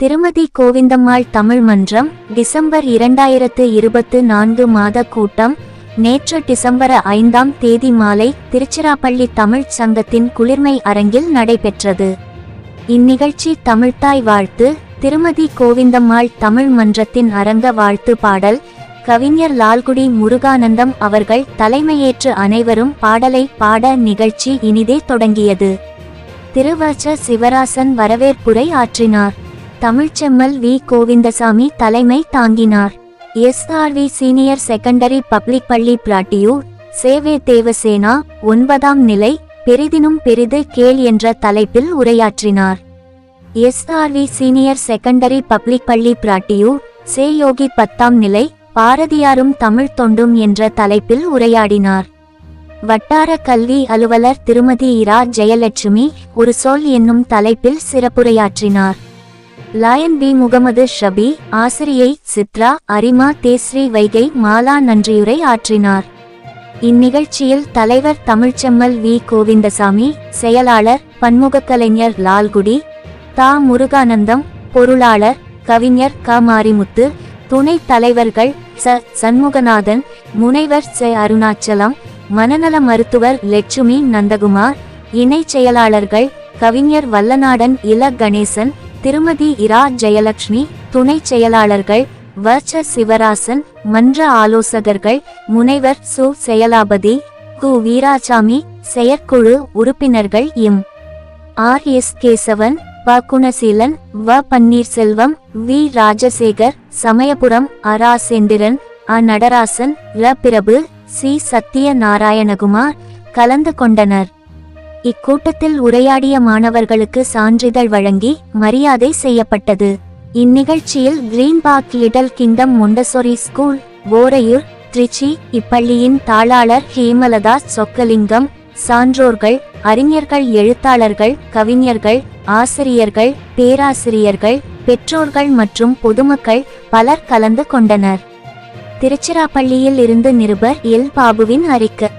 திருமதி கோவிந்தம்மாள் தமிழ் மன்றம் டிசம்பர் இரண்டாயிரத்து இருபத்து நான்கு மாத கூட்டம் நேற்று டிசம்பர் ஐந்தாம் தேதி மாலை திருச்சிராப்பள்ளி தமிழ்ச் சங்கத்தின் குளிர்மை அரங்கில் நடைபெற்றது. இந்நிகழ்ச்சி தமிழ்த்தாய் வாழ்த்து திருமதி கோவிந்தம்மாள் தமிழ் மன்றத்தின் அரங்க வாழ்த்து பாடல் கவிஞர் லால்குடி முருகானந்தம் அவர்கள் தலைமையேற்று அனைவரும் பாடலை பாட நிகழ்ச்சி இனிதே தொடங்கியது. திருவச்ச சிவராசன் வரவேற்புரை ஆற்றினார். தமிழ்ச்செம்மல் வி. கோவிந்தசாமி தலைமை தாங்கினார். எஸ்ஆர்வி சீனியர் செகண்டரி பப்ளிக் பள்ளி பிராட்டியூர் சேவே தேவசேனா ஒன்பதாம் நிலை பெரிதினும் பெரிது கேள் என்ற தலைப்பில் உரையாற்றினார். எஸ்ஆர்வி சீனியர் செகண்டரி பப்ளிக் பள்ளி பிராட்டியூர் சேயோகி பத்தாம் நிலை பாரதியாரும் தமிழ் தொண்டும் என்ற தலைப்பில் உரையாடினார். வட்டார கல்வி அலுவலர் திருமதி இரா. ஜெயலட்சுமி ஒரு சொல் என்னும் தலைப்பில் சிறப்புரையாற்றினார். Line B. முகமது ஷபி ஆசிரியை சித்ரா அரிமா தேஸ்ரீ வைகை மாலா நன்றியுரை ஆற்றினார். இந்நிகழ்ச்சியில் தலைவர் தமிழ்ச்செம்மல் வி. கோவிந்தசாமி செயலாளர் பன்முகக்கலைஞர் லால்குடி தா. முருகானந்தம் பொருளாளர் கவிஞர் க. மாரிமுத்து துணைத் தலைவர்கள் ச. சண்முகநாதன் முனைவர் செ. அருணாச்சலம் மனநல மருத்துவர் லட்சுமி நந்தகுமார் இணைச் செயலாளர்கள் கவிஞர் வல்லநாடன் இல. கணேசன் திருமதி இரா ஜெயலட்சுமி துணை செயலாளர்கள் வர்ச்ச சிவராசன் மன்ற ஆலோசகர்கள் முனைவர் சு. செயலாபதி கு. வீராசாமி செயற்குழு உறுப்பினர்கள் இம் ஆர். எஸ். கேசவன் ப. குணசீலன் வ. பன்னீர்செல்வம் வி. ராஜசேகர் சமயபுரம் அராசேந்திரன் அ. நடராசன் ர. பிரபு சி. சத்திய நாராயணகுமார் கலந்து கொண்டனர். இக்கூட்டத்தில் உரையாடிய மாணவர்களுக்கு சான்றிதழ் வழங்கி மரியாதை செய்யப்பட்டது. இந்நிகழ்ச்சியில் green park little kingdom montessori school Oraiyur Tiruchi இப்பள்ளியின் தாளாளர் ஹேமலதா சொக்கலிங்கம் சான்றோர்கள் அறிஞர்கள் எழுத்தாளர்கள் கவிஞர்கள் ஆசிரியர்கள் பேராசிரியர்கள் பெற்றோர்கள் மற்றும் பொதுமக்கள் பலர் கலந்து கொண்டனர். திருச்சிராப்பள்ளியில் இருந்து நிருபர் எல். பாபுவின் அறிக்கை.